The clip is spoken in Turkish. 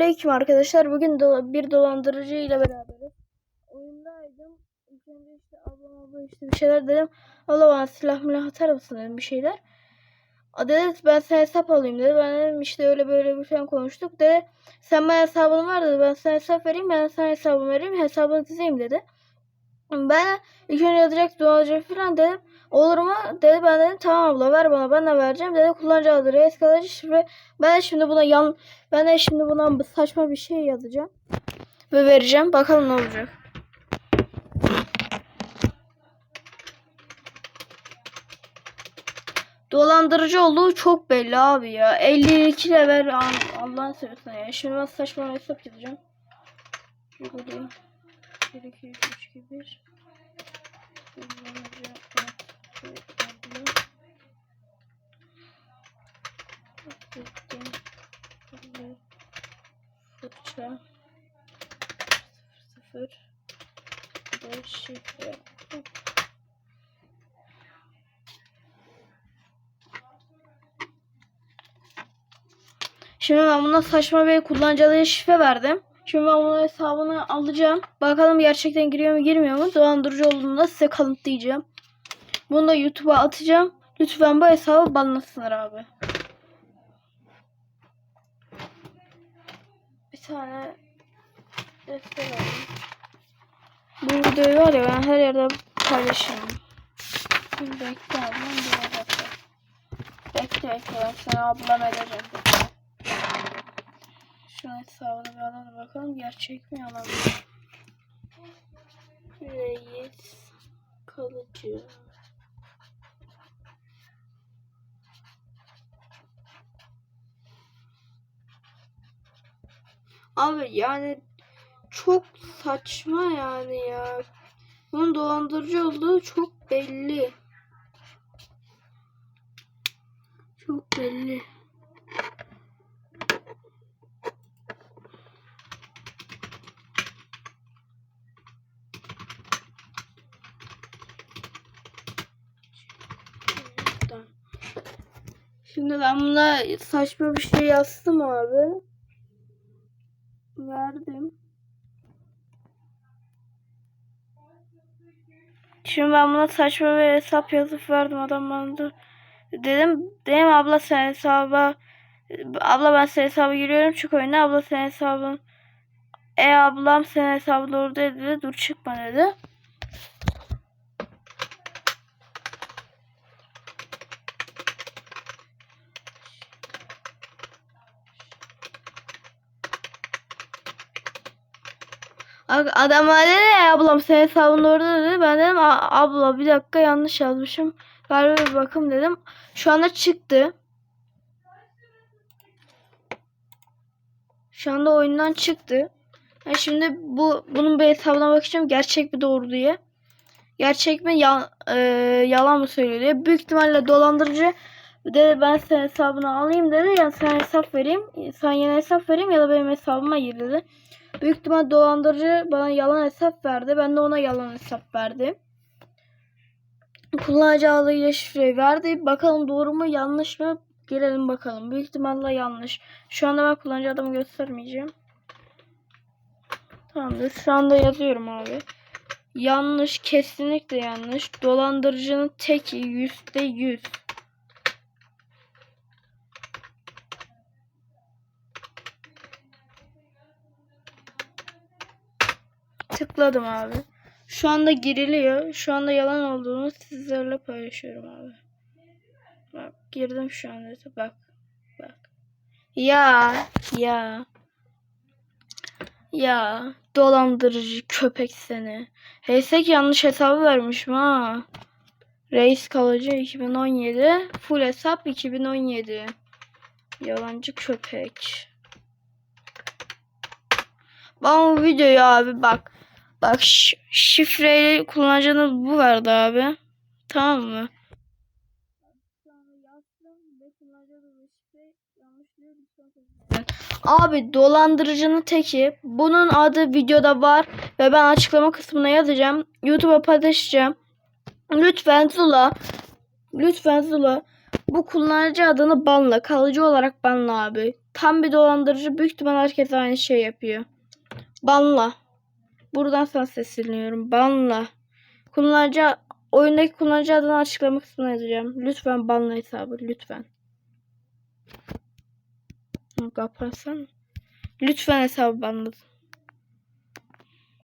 Selamünaleyküm arkadaşlar. Bugün do- bir dolandırıcı ile beraberiz. Oyundaydım. İlk önce işte ablam abla işte bir şeyler dedim. Abla bana silah milah atar mısın dedim bir şeyler. O dedi ben sana hesap alayım dedi. Ben dedim işte öyle böyle bir şey konuştuk. Dedi sen bana hesabın var dedi. Ben sana hesap vereyim ben sana hesabımı vereyim. Hesabını dizeyim dedi. Ben ilk önce yazacak dolandırıcı falan dedim. Olur mu? Dedi ben dedim tamam abla ver bana ben de vereceğim. Dedi kullanıcı adı reis kalıcı şifre. Ben de şimdi buna yan ben de şimdi buna saçma bir şey yazacağım. Ve vereceğim. Bakalım ne olacak. Dolandırıcı olduğu çok belli abi ya. 52 level Al- Allah'ın seversen ya. Şimdi ben saçma bir hesap yazacağım. Şurada 1 2 3 2 1 Kullanıcı Fırça. Sıfır. Ve şifre. Şimdi ben buna saçma bir kullanıcı şifre verdim. Şimdi ben bunun hesabını alacağım. Bakalım gerçekten giriyor mu girmiyor mu? Dolandırıcı olduğunu da size kanıtlayacağım. Bunu da YouTube'a atacağım. Lütfen bu hesabı banlasınlar abi. Bir tane defter. Bu videoyu var ya ben her yerde paylaşırım. Şimdi bekle ablam bir dakika. Bekle bekle ben sana ablam edeceğim. Bekle. Şu hesabını bir alalım bakalım gerçek mi yalan mı? Reis kalıcı. Abi yani çok saçma yani ya. Bunun dolandırıcı olduğu çok belli. Çok belli. Şimdi ben buna saçma bir şey yazdım abi. Verdim. Şimdi ben buna saçma bir hesap yazıp verdim. Adam bana dedim dedim abla sen hesaba abla ben senin hesaba giriyorum. Çık oyuna abla senin hesabın. E ablam senin hesabın orada dedi. Dur çıkma dedi. Adam dedi ya ablam senin hesabın orada dedi. Ben dedim "A- abla bir dakika yanlış yazmışım. Galiba bir bakım dedim. Şu anda çıktı. Şu anda oyundan çıktı. Ben şimdi bu bunun bir hesabına bakacağım gerçek mi doğru diye. Gerçek mi ya, e, yalan mı söylüyor diye. Büyük ihtimalle dolandırıcı dedi ben senin hesabını alayım dedi. Yani sana hesap vereyim. Sana yeni hesap vereyim ya da benim hesabıma gir dedi. Büyük ihtimal dolandırıcı bana yalan hesap verdi. Ben de ona yalan hesap verdim. Kullanıcı adıyla şifreyi verdi. Bakalım doğru mu yanlış mı? Girelim bakalım. Büyük ihtimalle yanlış. Şu anda ben kullanıcı adımı göstermeyeceğim. Tamamdır. Şu anda yazıyorum abi. Yanlış. Kesinlikle yanlış. Dolandırıcının teki yüzde yüz. Tıkladım abi. Şu anda giriliyor. Şu anda yalan olduğunu sizlerle paylaşıyorum abi. Bak girdim şu anda. Bak. Bak. Ya. Ya. Ya. Dolandırıcı köpek seni. Heysek yanlış hesabı vermişim ha. Reis kalıcı 2017. Full hesap 2017. Yalancı köpek. Ben bu videoyu abi bak. Bak şifreyle kullanıcını bu verdi abi. Tamam mı? Abi dolandırıcının teki. Bunun adı videoda var ve ben açıklama kısmına yazacağım. YouTube'a paylaşacağım. Lütfen Zula lütfen Zula bu kullanıcı adını banla. Kalıcı olarak banla abi. Tam bir dolandırıcı. Büyük ihtimal herkes aynı şey yapıyor. Banla. Buradan sana sesleniyorum. Banla. Kullanıcı oyundaki kullanıcı adını açıklama kısmına yazacağım. Lütfen banla hesabı. Lütfen. Hı, Kapatsana. Lütfen hesabı banla.